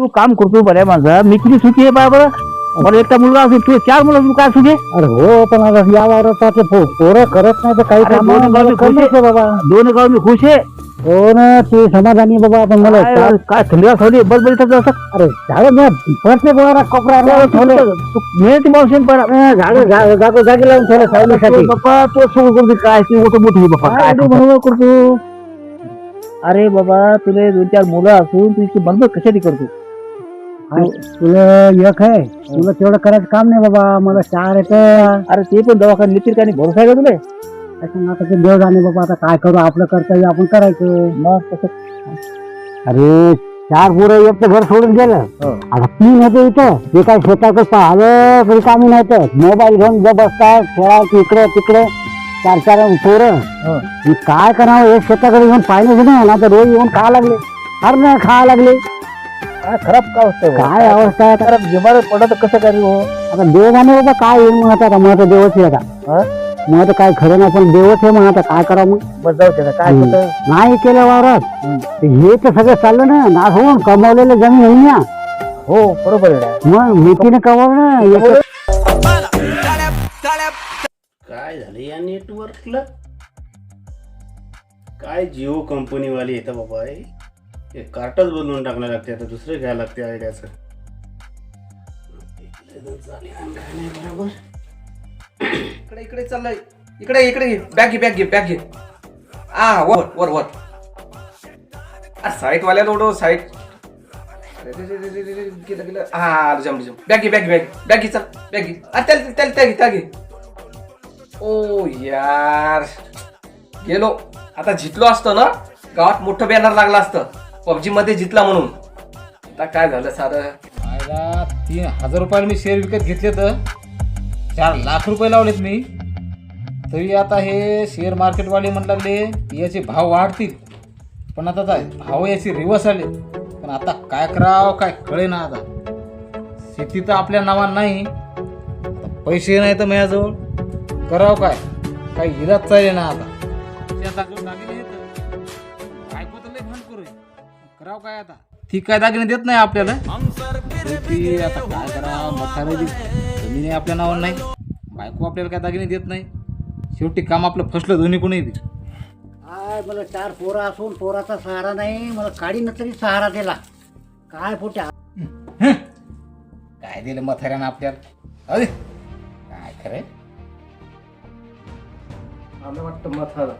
तू काम करतो बऱ्या माझा. मी किती सुखी आहे बा बरं मला एकटा मुलगा असेल तू चार मुलं तू काय सुखी? आहे? अरे हो पण आता या वावरात पो- पोरं करत नाही तर काही अरे काम दोन गावचे खुश आहे. बाबा. दोन गाव मी खुश आहे. हो ना ते समाधानी बाबा. पण मला काय काय- काय थंडीला बस बस इथं असं. अरे झाडं मी प्रत्येक वावरात कोपऱ्याला ठेवले. मिळते मावशी पण. झाडं झा- जागो जागी लावून ठेवले सावलीसाठी. बाप्पा तो सुरू करते काय ती मोठं मोठी बाप्पा काय तू बरोबर करतो? अरे बाबा तुला दोन चार मुलं असून तू इतकी बरोबर कशासाठी करतो? तुला एक आहे. तुला तेवढं करायचं काम नाही बाबा. मला चार येत अरे ते पण दवाखान्यात नेतील का नाही भरोसा आहे का तुला? आता ते देव जाणे बाबा आता काय करू? आपलं कर्तव्य आपण करायचं. मग अरे चार पोरं एक तर घर सोडून गेलं. हो. आता तीन होते इथं. ते काय शेताकडे पाहिलं तरी कामी नाही तर. मोबाईल घेऊन ज बसतात खेळायचं इकडे तिकडे. चार चार पोरं. हो. मी काय करावं? एक शेताकडे येऊन पाहिलं नाही. ना तर रोज येऊन खा लागले. अरे नाही खा लागले. काय खराब का अवस्था आहे काय अवस्था आहे आता? खराब बिमार पडत कसं काय रे हो? आता देव जाणे बाबा काय येईल मग आता? मग तर देवच आहे आता. हा? मग तर काय खरं नाही पण देवच आहे मग आता. काय करावं मग? बस जाऊ काय हम्म. होतं नाही केलं वावरात. ते हे तर सगळं चाललं ना. नाश होऊन कमावलेलं जमीन होईन ना. हो बरोबर आहे ना. मग मेथीने कमावलं एक काय झालं या नेटवर्कला काय जिओ कंपनीवाली येतं बाबा हे हे कार्टच बदलून टाकणं लागते आता दुसरं घ्यायला लागते आयडियाचं इकडे इकडे चाललंय. इकडे इकडे बॅग घे बॅग घे बॅग घे. आ वर वर वर. अरे साईट वाल्याला ओढव साईट अरे गेलं गेलं. हा जम जम बॅग घे बॅग घे बॅग बॅग घे चल बॅग घे. त्याला त्याला त्या घे त्या घे. ओ यार. गेलो. आता जितलो असतं ना गावात मोठं बॅनर लागलं असतं. पबजी मध्ये जितला म्हणून. आता काय झालं सारं? आयला तीन हजार रुपयाला मी शेअर विकत घेतले तर चार लाख रुपये लावलेत मी. तरी आता हे शेअर मार्केटवाले म्हणू लागले याचे भाव वाढतील. पण आता काय भाव याचे रिवर्स आले. पण आता काय करावं काय कळे ना आता. शेती तर आपल्या नावानं नाही. आता पैसे नाही तर माझ्याजवळ. करावं काय? काही इलाज चालेल ना आता करावं काय आता? ती काय दागिने देत नाही आपल्याला? ती आता काय करा म्हातारी जमीन आहे आपल्या नावावर नाही. बायको आपल्याला काय दागिने देत नाही. शेवटी काम आपलं फसलं दोन्ही कोणी बी. काय मला चार पोरं असून पोराचा सहारा नाही. मला काडीनं तरी सहारा दिला काय पोट्या? काय दिलं म्हाताऱ्यानं आपल्याला? अरे काय खरंय आलं वाटतं मथाला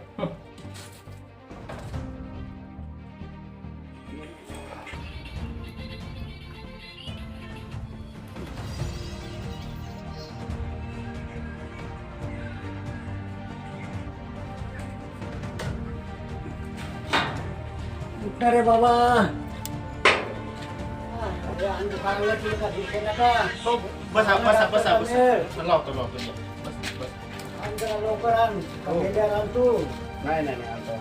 उठणार रे बाबा अरे, अंग चांगलं केलं का? दिसेल का? बसा बसा बसा बसा लावतो लावतो बस बस आण जरा लवकर आण. कमेल्यावर आण तू. नाही नाही नाही आणतो.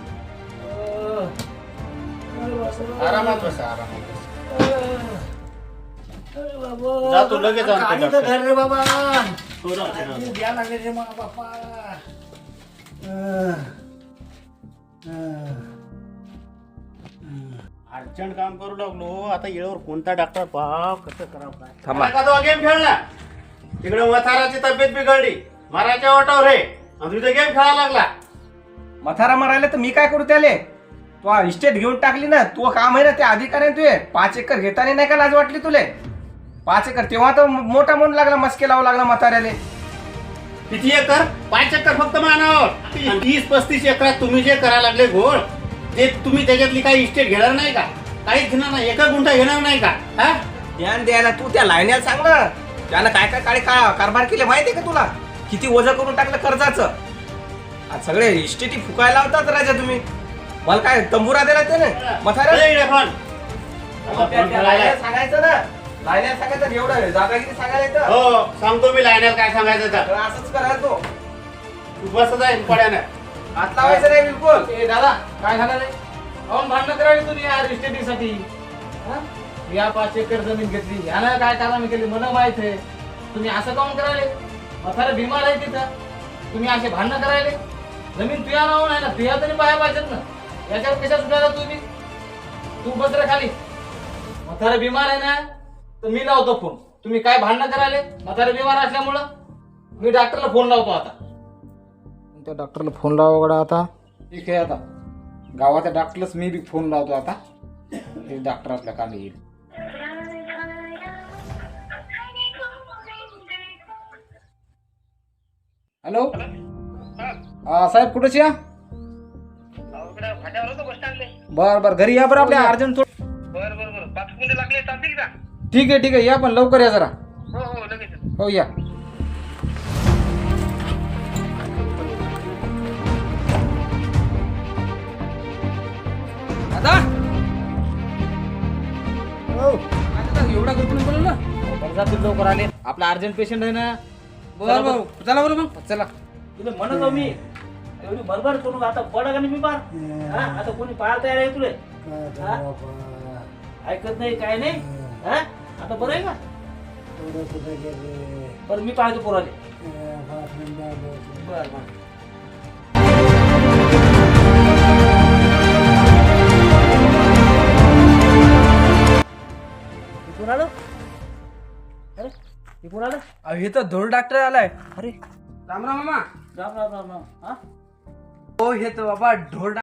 अं. अरे बाबा. आरामात बसा आरामात बसा. अरे बाबा. जा तू, लगेच आणतो काडीचं डॉक्टर. घर रे बाबा हो, राहते, राहते. तू द्या लागले रे मा बापा अं. अं. अर्जंट काम करू लागलो. आता येळेवर कोणता डॉक्टर पाहा कसं करावं काय? थांबा. एखादा गेम खेळला. तिकडे मथाराची तब्येत बिघडली. मारायच्या वाटावर रे आणि तुझा गेम खेळायला लागला. मथारा मारायला तर मी काय करू त्याले? तू इस्टेट घेऊन टाकली ना तू काम आहे ना ते अधिकारी तुझे पाच एकर घेताना नाही का लाज वाटली तुले? पाच एकर तेव्हा तर मोठा म्हणून लागला मस्के लावू लागला म्हाताऱ्याले. किती एकर? पाच एकर फक्त मानावर. तीस पस्तीस एकरात तुम्ही जे करायला लागले घोळ. ते तुम्ही त्याच्यातली काही इस्टेट घेणार नाही का? काहीच घेणार नाही एका गुंठा घेणार नाही का? हा? ध्यान द्यायला तू त्या लाईन्याला सांग ना. त्यानं काय काय काळे का कारभार केले माहितीये का तुला? किती वजन करून टाकलं कर्जाचं. आज सगळे इस्टेटी फुकायला होतात राजा तुम्ही. मला काय तंबुरा दिला इकडे फोन. त्या करायला. लाईन्याला सांगायचं ना. लाईन्याला सांगायचं एवढं दादागिरी सांगायला येतं. हो सांगतो मी लाईनर काय सांगायचं तर. तर असंच करा तो. तू बसत आहे पड्यानं. हात लावायचं नाही बिलकुल. ए दादा काय झालं नाही अहो भांडणं करावी तुम्ही या रिस्टेटीसाठी या पाच एकर जमीन घेतली. यानं काय कारण केली? मला माहीत आहे. तुम्ही असं काऊन करायले? म्हातारा बिमार आहे तिथं. तुम्ही असे भांडणं करायले? जमीन तुया नाव नाही ना? तुया तरी पाया पाहिजेत ना. याच्यावर कशा सुटायला तुम्ही? तू बसर खाली. म्हातारा बिमार आहे ना तर मी लावतो फोन तुम्ही काय भांडणं करायले? म्हातारा बिमार असल्यामुळं मी डॉक्टरला फोन लावतो आता. त्या डॉक्टरला फोन लावा गडा आता. ठीक आहे आता. गावाच्या डॉक्टरलाच मी बी फोन लावतो आता. हे डॉक्टर आपल्या कामी येईल. हॅलो? हा साहेब कुठेच या? बर बर घरी या बरं आपल्या अर्जंट थोडं ठीक आहे ठीक आहे. या पण लवकर या जरा. हो हो लगेच. हो या. बरं लवकर आले. आपला अर्जंट पेशंट आहे ना? बरं बरं. चला बरं मग. चला. तुला म्हणत हो मी. एवढी बडबड करू आता पडा का नाही बिमार हा? आता कोणी पाहायला तयार आहे तुले? हा? ऐकत नाही काय नाही? हा? आता बरं आहे का? बरं मी पाहतो पोराले. बरं बरं. कोण आलं? अरे हे कोण आलं? अहो, हे तर धोर डॉक्टर आलाय. अरे. राम राम मामा. राम राम राम राम. हा? हो हे तर बाबा ढोर